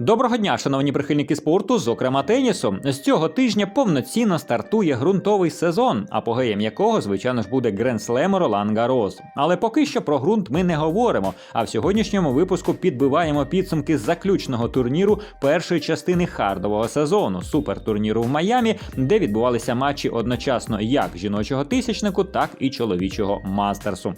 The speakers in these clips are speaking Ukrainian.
Доброго дня, шановні прихильники спорту, зокрема тенісу. З цього тижня повноцінно стартує ґрунтовий сезон, апогеєм якого, звичайно ж, буде Гренслем Ролан Гарос. Але поки що про ґрунт ми не говоримо. А в сьогоднішньому випуску підбиваємо підсумки заключного турніру першої частини хардового сезону супертурніру в Майамі, де відбувалися матчі одночасно як жіночого тисячнику, так і чоловічого мастерсу.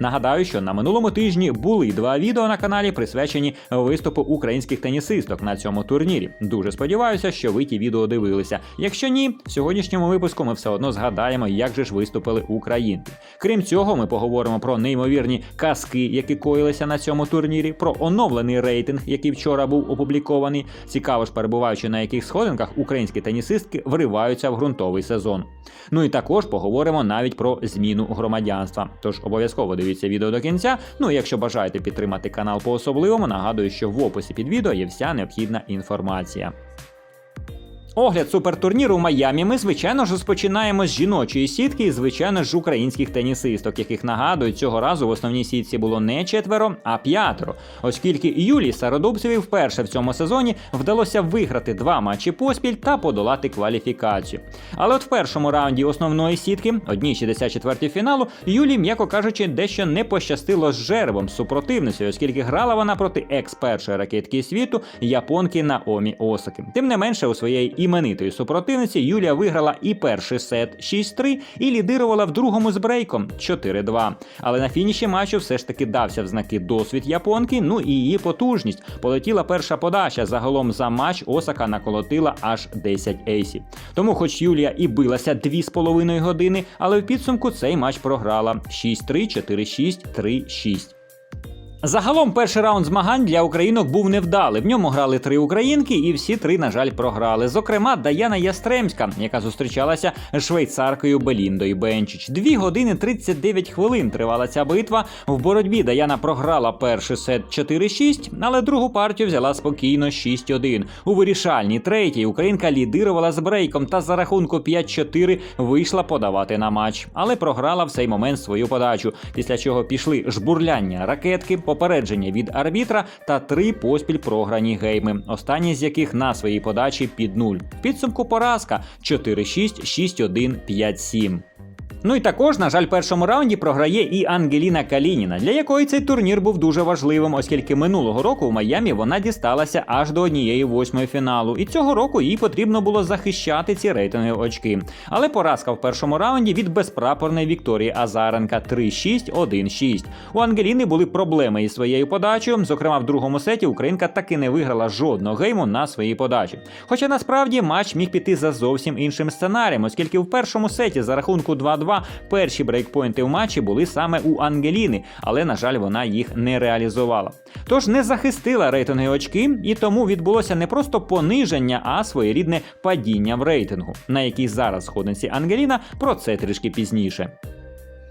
Нагадаю, що на минулому тижні були два відео на каналі, присвячені виступу українських тенісисток на цьому турнірі. Дуже сподіваюся, що ви ті відео дивилися. Якщо ні, в сьогоднішньому випуску ми все одно згадаємо, як же ж виступили українки. Крім цього, ми поговоримо про неймовірні казки, які коїлися на цьому турнірі, про оновлений рейтинг, який вчора був опублікований. Цікаво ж, перебуваючи на яких сходинках українські тенісистки вриваються в ґрунтовий сезон. Ну і також поговоримо навіть про зміну громадянства. Тож обов'язково дивіться відео до кінця. Ну і якщо бажаєте підтримати канал по особливому, нагадую, що в описі під відео є вся необхідна інформація. Огляд супертурніру в Майамі ми, звичайно ж, розпочинаємо з жіночої сітки і, звичайно ж, українських тенісисток, яких нагадую, цього разу в основній сітці було не четверо, а п'ятеро. Оскільки Юлії Сародубцеві вперше в цьому сезоні вдалося виграти два матчі поспіль та подолати кваліфікацію. Але от в першому раунді основної сітки, одній 64 фіналу, Юлі, м'яко кажучи, дещо не пощастило з жеребом супротивницею, оскільки грала вона проти екс першої ракетки світу японки Наомі Осаки. Тим не менше, у своєї іменитої супротивниці Юлія виграла і перший сет 6-3 і лідирувала в другому з брейком 4-2. Але на фініші матчу все ж таки дався в знаки досвід японки. Ну і її потужність. Полетіла перша подача. Загалом за матч Осака наколотила аж 10 ейсів. Тому, хоч Юлія і билася 2,5 години, але в підсумку цей матч програла 6-3, 4-6, 3-6. Загалом перший раунд змагань для українок був невдалий. В ньому грали три українки, і всі три, на жаль, програли. Зокрема, Даяна Ястремська, яка зустрічалася з швейцаркою Беліндою Бенчич. Дві години 39 хвилин тривала ця битва. В боротьбі Даяна програла перший сет 4-6, але другу партію взяла спокійно 6-1. У вирішальній третій українка лідирувала з брейком та за рахунку 5-4 вийшла подавати на матч, але програла в цей момент свою подачу. Після чого пішли жбурляння ракетки попередження від арбітра та три поспіль програні гейми, останні з яких на своїй подачі під нуль. Підсумку поразка 4-6, 6-1, 5-7. Ну і також, на жаль, першому раунді програє і Ангеліна Калініна, для якої цей турнір був дуже важливим, оскільки минулого року в Майамі вона дісталася аж до однієї восьмої фіналу, і цього року їй потрібно було захищати ці рейтингові очки. Але поразка в першому раунді від безпрапорної Вікторії Азаренка 3-6, 1-6. У Ангеліни були проблеми із своєю подачею. Зокрема, в другому сеті Українка таки не виграла жодного гейму на своїй подачі. Хоча насправді матч міг піти за зовсім іншим сценарієм, оскільки в першому сеті за рахунку 2-2 перші брейкпойнти в матчі були саме у Ангеліни, але, на жаль, вона їх не реалізувала. Тож не захистила рейтингові очки, і тому відбулося не просто пониження, а своєрідне падіння в рейтингу, на якій зараз сходинці Ангеліна, про це трішки пізніше.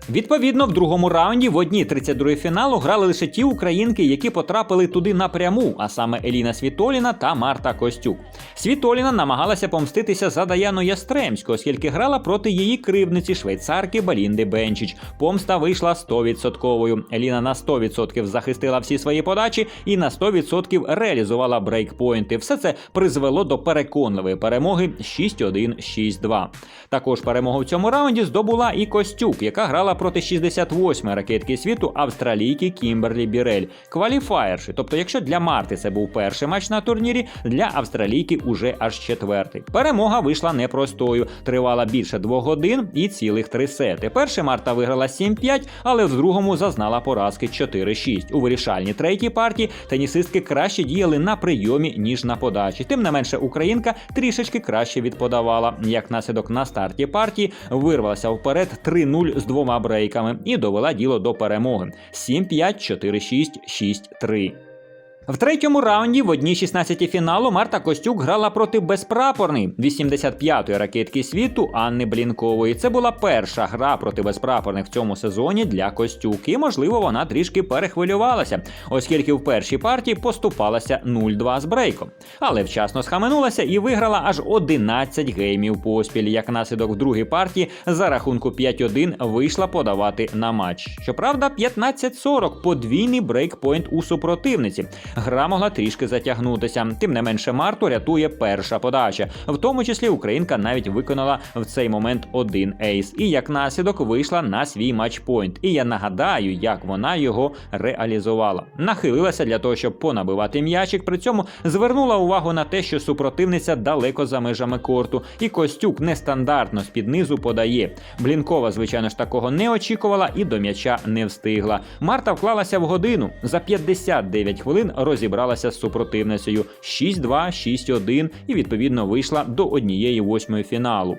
Відповідно, в другому раунді в одній 32 фіналу грали лише ті українки, які потрапили туди напряму, а саме Еліна Світоліна та Марта Костюк. Світоліна намагалася помститися за Даяну Ястремську, оскільки грала проти її кривниці швейцарки Балінди Бенчич. Помста вийшла 100%. Еліна на 100% захистила всі свої подачі і на 100% реалізувала брейкпойнти. Все це призвело до переконливої перемоги 6-1, 6-2. Також перемогу в цьому раунді здобула і Костюк, яка грала проти 68-ї ракетки світу австралійки Кімберлі Бірель, кваліфаєрші. Тобто, якщо для Марти це був перший матч на турнірі, для австралійки уже аж четвертий. Перемога вийшла непростою, тривала більше двох годин і цілих три сети. Перший Марта виграла 7-5, але в другому зазнала поразки 4-6. У вирішальній третій партії тенісистки краще діяли на прийомі ніж на подачі. Тим не менше, українка трішечки краще відподавала. Як наслідок на старті партії вирвалася вперед 3-0 з двома брейками і довела діло до перемоги 7-5, 4-6, 6-3. В третьому раунді в одній 16 фіналу Марта Костюк грала проти безпрапорної 85-ї ракетки світу Анни Блінкової. Це була перша гра проти безпрапорних в цьому сезоні для Костюк. І, можливо, вона трішки перехвилювалася, оскільки в першій партії поступалася 0-2 з брейком. Але вчасно схаменулася і виграла аж 11 геймів поспіль. Як наслідок в другій партії за рахунку 5-1 вийшла подавати на матч. Щоправда, 15-40 подвійний брейкпойнт у супротивниці. Гра могла трішки затягнутися. Тим не менше, Марту рятує перша подача. В тому числі Українка навіть виконала в цей момент один ейс. І як наслідок вийшла на свій матчпойнт. І я нагадаю, як вона його реалізувала. Нахилилася для того, щоб понабивати м'ячик. При цьому звернула увагу на те, що супротивниця далеко за межами корту, і Костюк нестандартно з під низу подає. Блінкова, звичайно ж, такого не очікувала і до м'яча не встигла. Марта вклалася в годину. За 59 хвилин розібралася з супротивницею 6-2, 6-1 і відповідно вийшла до однієї восьмої фіналу.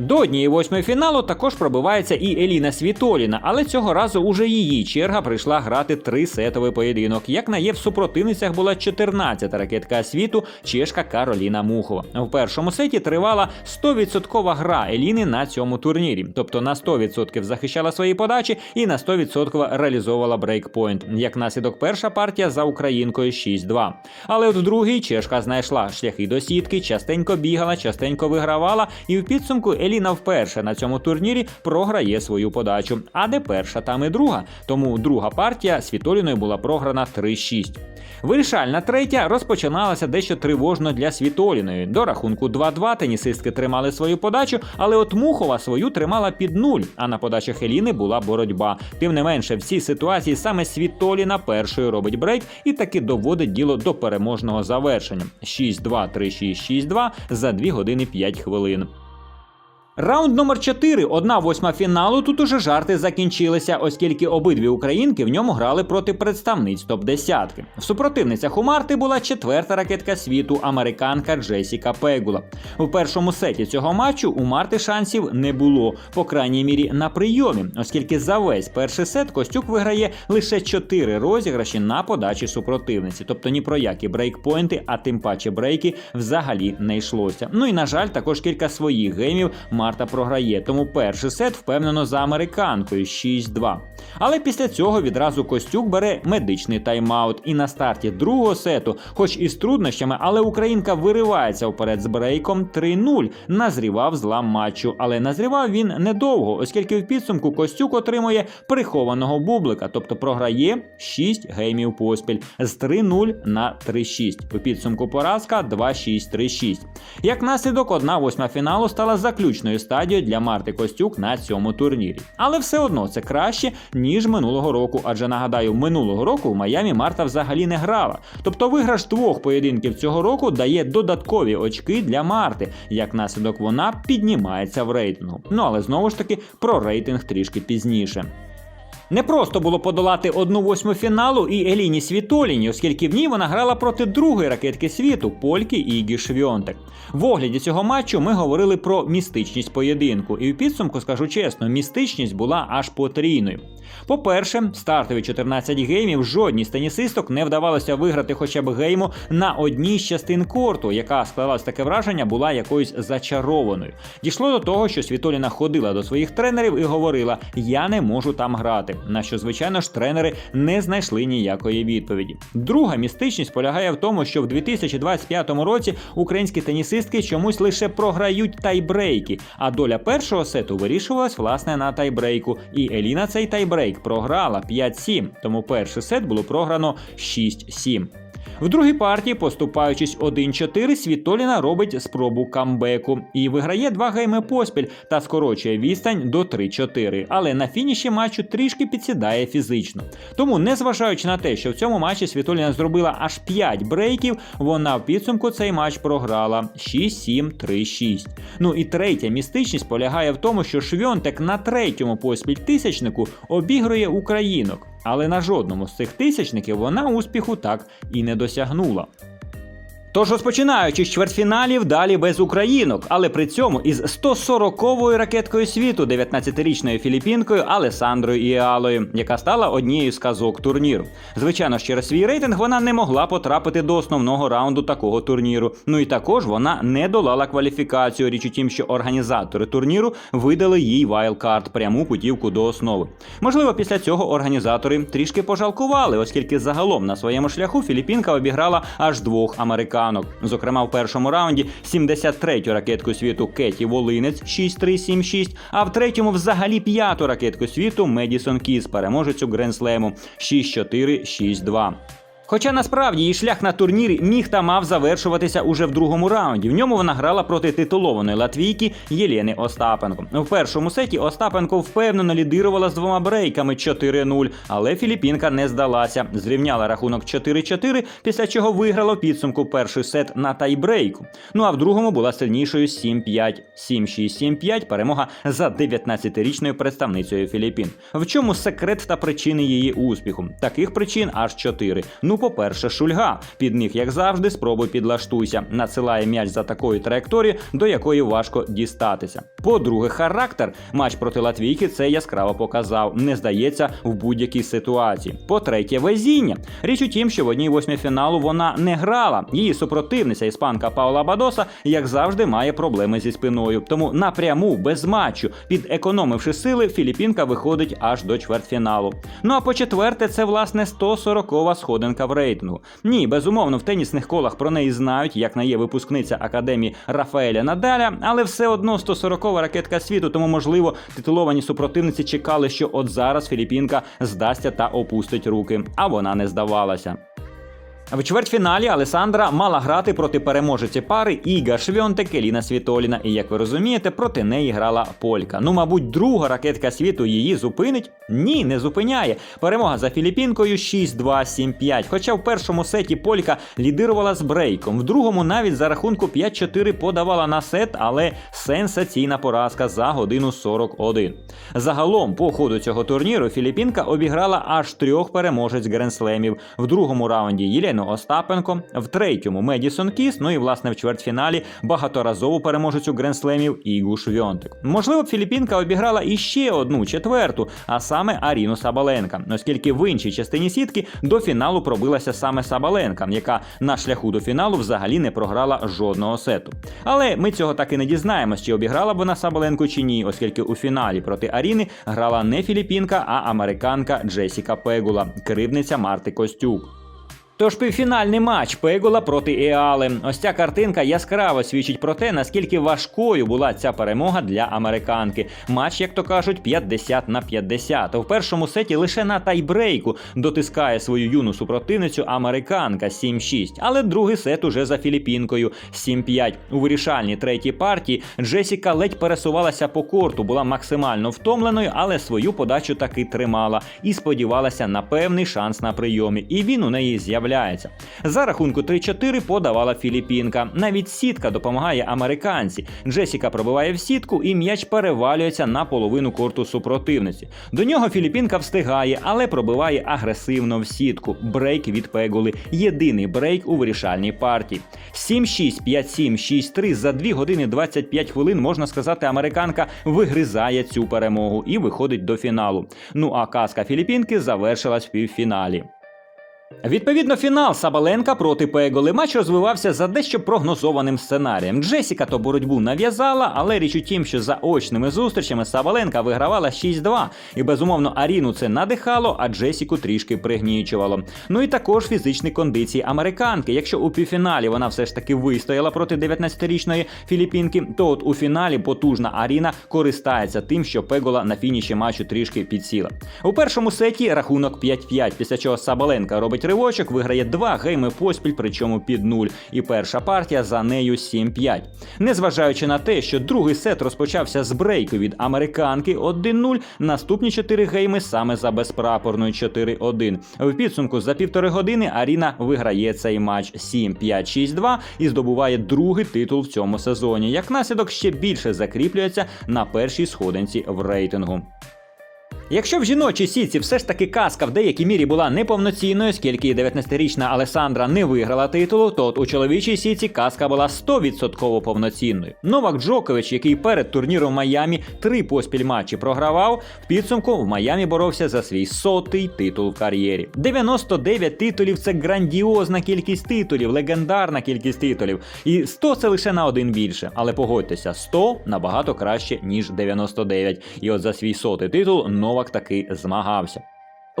До однієї восьмої фіналу також пробивається і Еліна Світоліна, але цього разу уже її черга прийшла грати трисетовий поєдинок. Як на є в супротивницях була 14-та ракетка світу чешка Кароліна Мухова. В першому сеті тривала 100% гра Еліни на цьому турнірі, тобто на 100% захищала свої подачі і на 100% реалізовувала брейкпойнт. Як наслідок, перша партія за українкою 6-2. Але в другій чешка знайшла шляхи до сітки, частенько бігала, частенько вигравала, і в підсумку Еліна вперше на цьому турнірі програє свою подачу. А де перша, там і друга. Тому друга партія Світоліною була програна 3-6. Вирішальна третя розпочиналася дещо тривожно для Світоліної. До рахунку 2-2 тенісистки тримали свою подачу, але от Мухова свою тримала під нуль, а на подачах Еліни була боротьба. Тим не менше, в цій ситуації саме Світоліна першою робить брейк і таки доводить діло до переможного завершення. 6-2, 3-6, 6-2 за 2 години 5 хвилин. Раунд номер 4, одна восьма фіналу. Тут уже жарти закінчилися, оскільки обидві українки в ньому грали проти представниць топ-10. В супротивницях у Марти була четверта ракетка світу, американка Джесіка Пегула. У першому сеті цього матчу у Марти шансів не було, по крайній мірі на прийомі, оскільки за весь перший сет Костюк виграє лише 4 розіграші на подачі супротивниці. Тобто ні про які брейкпойнти, а тим паче брейки взагалі не йшлося. Ну і на жаль, також кілька своїх геймів Марта програє, тому перший сет впевнено за американкою 6-2. Але після цього відразу Костюк бере медичний тайм-аут. І на старті другого сету, хоч і з труднощами, але Українка виривається вперед з брейком 3-0. Назрівав злам матчу, але назрівав він недовго, оскільки в підсумку Костюк отримує прихованого бублика, тобто програє 6 геймів поспіль з 3-0 на 3-6. У підсумку поразка 2-6, 3-6. Як наслідок, одна восьма фіналу стала заключною стадією для Марти Костюк на цьому турнірі. Але все одно це краще, ніж минулого року. Адже нагадаю, минулого року в Майамі Марта взагалі не грала. Тобто виграш двох поєдинків цього року дає додаткові очки для Марти. Як наслідок, вона піднімається в рейтингу. Ну але знову ж таки про рейтинг трішки пізніше. Не просто було подолати одну восьму фіналу і Еліні Світоліні, оскільки в ній вона грала проти другої ракетки світу Польки Ігі Швьонтек. В огляді цього матчу ми говорили про містичність поєдинку, і в підсумку скажу чесно, містичність була аж потрійною. По-перше, стартові 14 геймів жодній з тенісисток не вдавалося виграти хоча б гейму на одній з частин корту, яка склалась таке враження, була якоюсь зачарованою. Дійшло до того, що Світоліна ходила до своїх тренерів і говорила: Я не можу там грати. На що, звичайно ж, тренери не знайшли ніякої відповіді. Друга містичність полягає в тому, що в 2025 році українські тенісистки чомусь лише програють тайбрейки, а доля першого сету вирішувалась власне на тайбрейку. І Еліна цей тайбрейк програла 5-7, тому перший сет було програно 6-7. В другій партії, поступаючись 1-4, Світоліна робить спробу камбеку і виграє два гейми поспіль та скорочує відстань до 3-4. Але на фініші матчу трішки підсідає фізично. Тому, незважаючи на те, що в цьому матчі Світоліна зробила аж 5 брейків, вона в підсумку цей матч програла 6-7-3-6. Ну і третя містичність полягає в тому, що Швьонтек на третьому поспіль тисячнику обігрує українок. Але на жодному з цих тисячників вона успіху так і не досягнула. Тож розпочинаючи з чвертьфіналів, далі без українок, але при цьому із 140-ю ракеткою світу 19-річною філіппінкою Алесандрою Іалою, яка стала однією з казок турніру. Звичайно, через свій рейтинг вона не могла потрапити до основного раунду такого турніру. Ну і також вона не долала кваліфікацію. Річ у тім, що організатори турніру видали їй вайлдкарт, пряму путівку до основи. Можливо, після цього організатори трішки пожалкували, оскільки загалом на своєму шляху Філіппінка обіграла аж двох американців американок. Зокрема, в першому раунді 73-ю ракетку світу Кеті Волинець 6-3-7-6, а в третьому взагалі п'яту ракетку світу Медісон Кіз переможецю Гренслему 6-4-6-2. Хоча насправді її шлях на турнірі міг та мав завершуватися уже в другому раунді. В ньому вона грала проти титулованої латвійки Єлени Остапенко. В першому сеті Остапенко впевнено лідирувала з двома брейками 4-0, але Філіппінка не здалася. Зрівняла рахунок 4-4, після чого виграла в підсумку перший сет на тайбрейку. Ну а в другому була сильнішою 7-5, 7-6, 7-5 перемога за 19-річною представницею Філіппін. В чому секрет та причини її успіху? Таких причин аж чотири. Ну, по-перше, шульга. Під них, як завжди, спробуй підлаштуйся. Надсилає м'яч за такою траєкторією, до якої важко дістатися. По-друге, характер. Матч проти Латвійки це яскраво показав. Не здається в будь-якій ситуації. По-третє, везіння. Річ у тім, що в одній восьмій фіналу вона не грала. Її супротивниця іспанка Паула Бадоса, як завжди, має проблеми зі спиною. Тому напряму, без матчу, підекономивши сили, Філіппінка виходить аж до чвертьфіналу. Ну а по четверте, це власне 140-ва сходинка в рейтингу. Ні, безумовно, в тенісних колах про неї знають, як на є випускниця академії Рафаеля Надаля, але все одно 140-ва ракетка світу, тому можливо титуловані супротивниці чекали, що от зараз Філіппінка здасться та опустить руки. А вона не здавалася. В чвертьфіналі Алесандра мала грати проти переможиці пари Іга Швьонтек Еліна Світоліна. І як ви розумієте, проти неї грала Полька. Ну, мабуть, друга ракетка світу її зупинить? Ні, не зупиняє. Перемога за Філіппінкою 6-2-7-5. Хоча в першому сеті Полька лідирувала з брейком, в другому навіть за рахунку 5-4 подавала на сет, але сенсаційна поразка за годину 41. Загалом, по ходу цього турніру, Філіппінка обіграла аж трьох переможець гренслемів. В другому раунді Єлену Остапенко, в третьому Медісон Кіс, ну і власне в чвертьфіналі багаторазову переможецю гренслемів Ігу Швьонтик. Можливо, б Філіппінка обіграла іще одну четверту, а саме Аріну Сабаленка, оскільки в іншій частині сітки до фіналу пробилася саме Сабаленка, яка на шляху до фіналу взагалі не програла жодного сету. Але ми цього так і не дізнаємось, чи обіграла вона Сабаленку чи ні, оскільки у фіналі проти Аріни грала не філіппінка, а американка Джесіка Пегула, керівниця Марти Костюк. Тож півфінальний матч Пегола проти Еали. Ось ця картинка яскраво свідчить про те, наскільки важкою була ця перемога для американки. Матч, як то кажуть, 50 на 50. В першому сеті лише на тайбрейку дотискає свою юну супротивницю американка 7-6. Але другий сет уже за Філіппінкою 7-5. У вирішальній третій партії Джесіка ледь пересувалася по корту, була максимально втомленою, але свою подачу таки тримала і сподівалася на певний шанс на прийомі. І він у неї з'являється. За рахунку 3-4 подавала Філіппінка. Навіть сітка допомагає американці. Джесіка пробиває в сітку, і м'яч перевалюється на половину корту супротивниці. До нього Філіппінка встигає, але пробиває агресивно в сітку. Брейк від Пегули. Єдиний брейк у вирішальній партії. 7-6, 5-7, 6-3 за 2 години 25 хвилин, можна сказати, американка вигризає цю перемогу і виходить до фіналу. Ну а казка Філіппінки завершилась в півфіналі. Відповідно, фінал Сабаленка проти Пеголи матч розвивався за дещо прогнозованим сценарієм. Джесіка то боротьбу нав'язала, але річ у тім, що за очними зустрічами Сабаленка вигравала 6-2. І безумовно Аріну це надихало, а Джесіку трішки пригнічувало. Ну і також фізичні кондиції американки. Якщо у півфіналі вона все ж таки вистояла проти 19-річної Філіппінки, то от у фіналі потужна Аріна користається тим, що Пегола на фініші матчу трішки підсіла. У першому сеті рахунок 5-5, після чого Сабаленка робить ривочок, виграє два гейми поспіль, причому під нуль. І перша партія за нею 7-5. Незважаючи на те, що другий сет розпочався з брейку від американки 1-0, наступні чотири гейми саме за безпрапорною 4-1. В підсумку за півтори години Аріна виграє цей матч 7-5-6-2 і здобуває другий титул в цьому сезоні. Як наслідок ще більше закріплюється на першій сходинці в рейтингу. Якщо в жіночій сітці все ж таки казка в деякій мірі була неповноцінною, оскільки 19-річна Алесандра не виграла титулу, то от у чоловічій сітці казка була 100% повноцінною. Новак Джокович, який перед турніром Майамі три поспіль матчі програвав, в підсумку в Майамі боровся за свій сотий титул в кар'єрі. 99 титулів це грандіозна кількість титулів, легендарна кількість титулів. І 100 це лише на один більше. Але погодьтеся, 100 набагато краще, ніж 99. І от за свій сотий титул Новак таки змагався.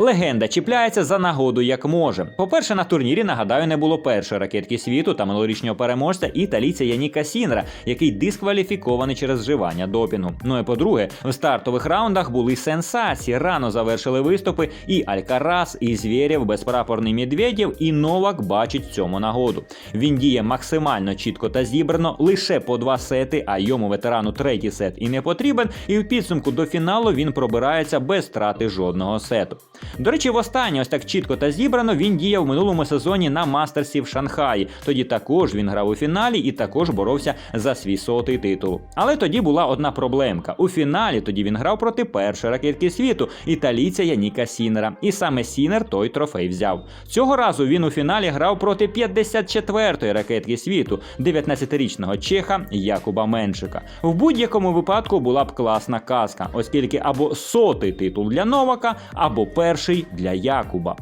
Легенда чіпляється за нагоду як може. По-перше, на турнірі, нагадаю, не було першої ракетки світу та минулорічнього переможця італійця Яніка Сінера, який дискваліфікований через вживання допінгу. Ну і по-друге, в стартових раундах були сенсації. Рано завершили виступи і Алькарас, і Звєрєв, безпрапорний Медведєв, і Новак бачить цьому нагоду. Він діє максимально чітко та зібрано, лише по два сети, а йому ветерану третій сет і не потрібен. І в підсумку до фіналу він пробирається без втрати жодного сету. До речі, востаннє ось так чітко та зібрано він діяв в минулому сезоні на мастерсі в Шанхаї. Тоді також він грав у фіналі і також боровся за свій сотий титул. Але тоді була одна проблемка. У фіналі тоді він грав проти першої ракетки світу, італійця Яніка Сінера. І саме Сінер той трофей взяв. Цього разу він у фіналі грав проти 54-ї ракетки світу, 19-річного чеха Якуба Меншика. В будь-якому випадку була б класна казка, оскільки або сотий титул для Новака, або перший для Якуба.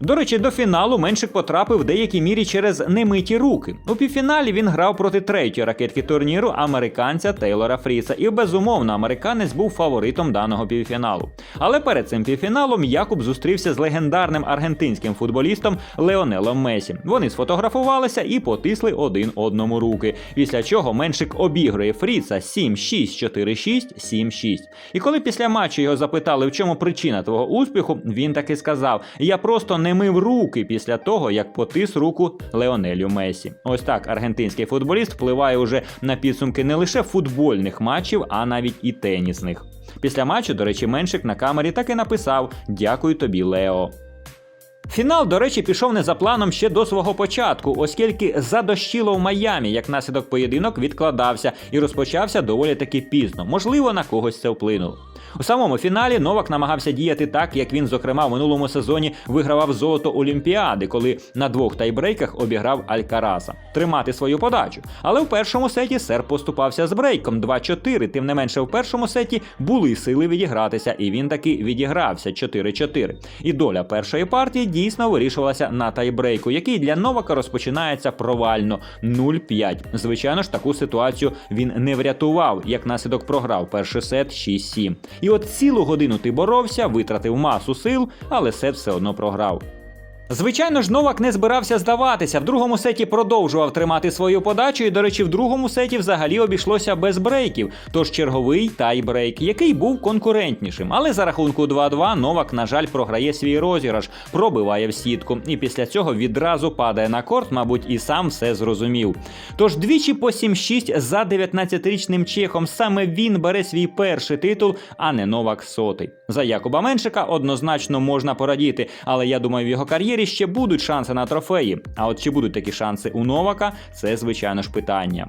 До речі, до фіналу Меншик потрапив в деякій мірі через немиті руки. У півфіналі він грав проти третьої ракетки турніру американця Тейлора Фріса, і безумовно американець був фаворитом даного півфіналу. Але перед цим півфіналом Якуб зустрівся з легендарним аргентинським футболістом Леонелом Месі. Вони сфотографувалися і потисли один одному руки. Після чого Меншик обігрує Фріца 7-6, 4-6, 7-6. І коли після матчу його запитали, в чому причина твого успіху, він таки сказав: Я просто не мив руки після того, як потис руку Леонелю Месі. Ось так аргентинський футболіст впливає уже на підсумки не лише футбольних матчів, а навіть і тенісних. Після матчу, до речі, меншик на камері так і написав: Дякую тобі, Лео. Фінал, до речі, пішов не за планом ще до свого початку, оскільки задощило в Майамі, як наслідок поєдинок відкладався і розпочався доволі таки пізно. Можливо, на когось це вплинуло. У самому фіналі Новак намагався діяти так, як він, зокрема, в минулому сезоні вигравав золото Олімпіади, коли на двох тайбрейках обіграв Алькараса. Тримати свою подачу. Але в першому сеті сер поступався з брейком 2-4. Тим не менше, в першому сеті були сили відігратися, і він таки відігрався 4-4. І доля першої партії дійсно вирішувалася на тайбрейку, який для Новака розпочинається провально 0-5. Звичайно ж, таку ситуацію він не врятував, як наслідок програв перший сет 6-7. І от цілу годину ти боровся, витратив масу сил, але сет все одно програв. Звичайно ж, Новак не збирався здаватися. В другому сеті продовжував тримати свою подачу, і, до речі, в другому сеті взагалі обійшлося без брейків. Тож черговий тайбрейк, який був конкурентнішим. Але за рахунку 2-2 Новак, на жаль, програє свій розіграш, пробиває в сітку. І після цього відразу падає на корт, мабуть, і сам все зрозумів. Тож двічі по 7-6 за 19-річним чехом саме він бере свій перший титул, а не Новак сотий. За Якуба Меншика однозначно можна порадіти, але я думаю, в його кар'єрі ще будуть шанси на трофеї. А от чи будуть такі шанси у Новака, це звичайно ж питання.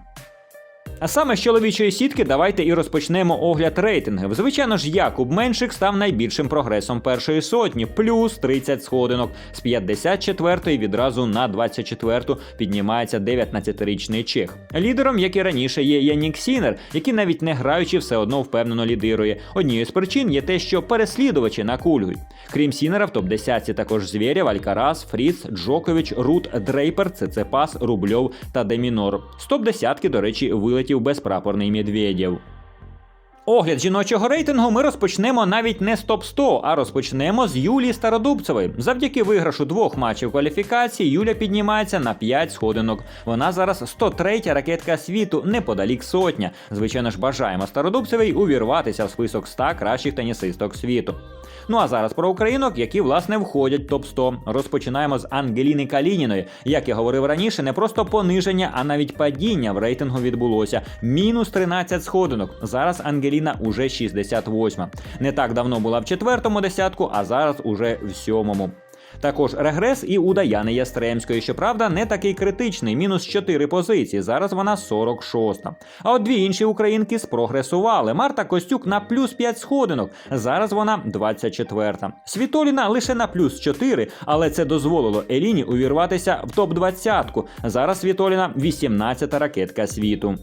А саме з чоловічої сітки давайте і розпочнемо огляд рейтингів. Звичайно ж, Якуб Меншик став найбільшим прогресом першої сотні, плюс 30 сходинок. З 54-ї відразу на 24-ту піднімається 19-річний чех. Лідером, як і раніше, є Янік Сінер, який навіть не граючи, все одно впевнено лідирує. Однією з причин є те, що переслідувачі накульгують. Крім Сінера, в топ-10 також Звєрєв, Алькарас, Фріц, Джокович, Рут, Дрейпер, Цецепас, Рубльов та Демінор. З топ-10, до речі, вилетів безпрапорний Медведєв. Огляд жіночого рейтингу ми розпочнемо навіть не з топ-100, а розпочнемо з Юлії Стародубцевої. Завдяки виграшу двох матчів кваліфікації Юля піднімається на 5 сходинок. Вона зараз 103 ракетка світу, неподалік сотня. Звичайно ж, бажаємо Стародубцевій увірватися в список 100 кращих тенісисток світу. Ну а зараз про українок, які власне входять в топ 100 Розпочинаємо з Ангеліни Калініної. Як я говорив раніше, не просто пониження, а навіть падіння в рейтингу відбулося. Мінус 13 сходинок. Зараз Ангеліна уже 68. Не так давно була в четвертому десятку, а зараз уже в сьомому. Також регрес і у Даяни Ястремської, щоправда, не такий критичний, мінус 4 позиції. Зараз вона 46. А от дві інші українки спрогресували. Марта Костюк на плюс 5 сходинок. Зараз вона 24. Світоліна лише на плюс 4, але це дозволило Еліні увірватися в топ 20 Зараз Світоліна 18 ракетка світу.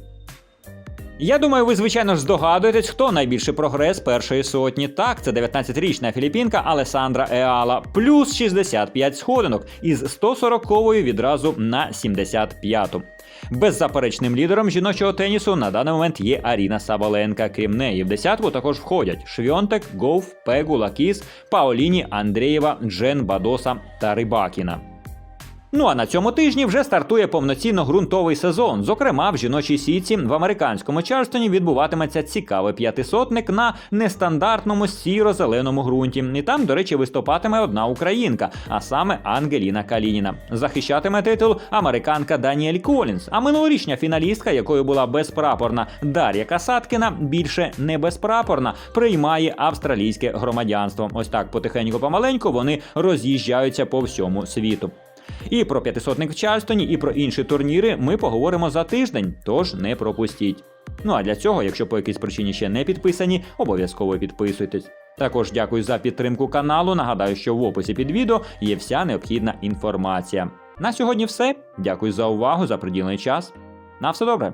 Я думаю, ви звичайно ж здогадуєтесь, хто найбільший прогрес першої сотні. Так, це 19-річна філіппінка Алесандра Еала, плюс 65 сходинок із 140-ї відразу на 75-ту. Беззаперечним лідером жіночого тенісу на даний момент є Аріна Сабаленка. Крім неї, в десятку також входять Швьонтек, Гоуф, Пегу, Лакіс, Паоліні, Андрієва, Джен Бадоса та Рибакіна. Ну а на цьому тижні вже стартує повноцінно ґрунтовий сезон. Зокрема, в жіночій сітці в американському Чарстоні відбуватиметься цікавий п'ятисотник на нестандартному сіро-зеленому ґрунті. І там, до речі, виступатиме одна українка, а саме Ангеліна Калініна. Захищатиме титул американка Даніель Колінс. А минулорічня фіналістка, якою була безпрапорна Дар'я Касаткіна, більше не безпрапорна, приймає австралійське громадянство. Ось так потихеньку помаленьку вони роз'їжджаються по всьому світу. І про п'ятисотник в Чарстоні, і про інші турніри ми поговоримо за тиждень, тож не пропустіть. Ну а для цього, якщо по якійсь причині ще не підписані, обов'язково підписуйтесь. Також дякую за підтримку каналу. Нагадаю, що в описі під відео є вся необхідна інформація. На сьогодні все. Дякую за увагу, за приділений час. На все добре.